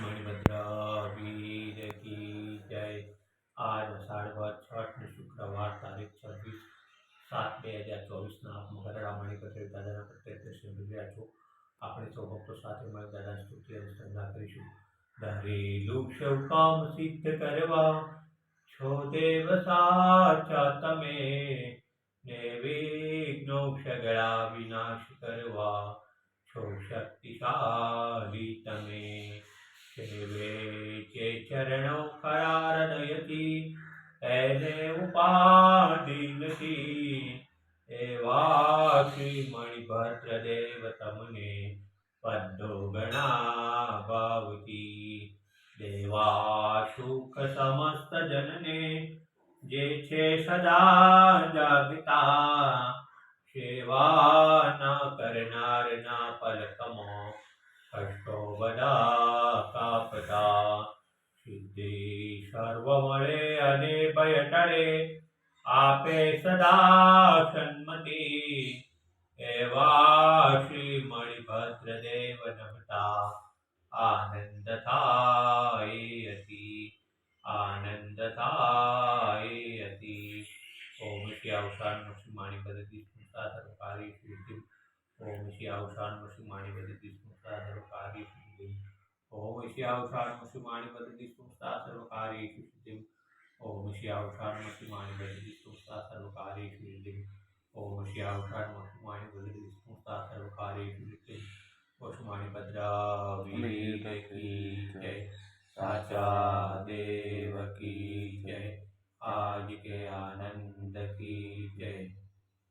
મણિભદ્ર વીર કી જય. આજ અષાઢ વદ છઠ ને શુક્રવાર તારીખ છવ્વીસ સાત બે હજાર ચોવીસના આપ મકરડા મણિભદ્ર દાદાના પ્રત્યે શ્રી રહ્યા છો. આપણે સૌ ભક્તો સાથે મળી દાદા સ્તુતિ અને શ્રદ્ધા કરીશું. ધરેલું સૌ કામ સિદ્ધ કરવા, છો દેવ સાચા તમે ને વિઘ્નો સગળા વિનાશ કરવા, છો શક્તિશાળી તમે. સેવે જે ચરણો ખરા હૃદયથી એને ઉપાધિ નથી એવા શ્રી મણિભદ્ર દેવ તમને પદ્મો ગણા ભાવતી દેવા સુખ સમસ્ત જનને જે છે સદા જાગતા સેવા ન કરનાર ના પલકમો કષ્ટો બધા કાપતા સિદ્ધિ સર્વ મળે અને ભય ટળે, આપે સદા સન્મતિ. એવા શ્રી મણિભદ્ર દેવ નમતા. આનંદ થાય અતિ આનંદ થાય અતિ ઓમ શ્રી અવસાન શ્રી માણિપતિ સ્મૃતા સરકારી સિદ્ધિ ઓમ શ્રી અવસાન શ્રી માણિપતિ સ્મૃતા સર્વકારી સિદ્ધિ ઓમ શ્રી અવસાન શ્રી માણિપતિ સ્મૃતા સર્વકારી સિદ્ધિ ઓમ શ્રી અવસાન શ્રી માણિપતિ સ્મૃતા સર્વકારી સિદ્ધિ ઓમ શ્રી અવસાન શ્રી માણિપતિ સ્મૃતા સર્વકારી સિદ્ધિ ઓસ્માણી ભદ્રા વીર કી જય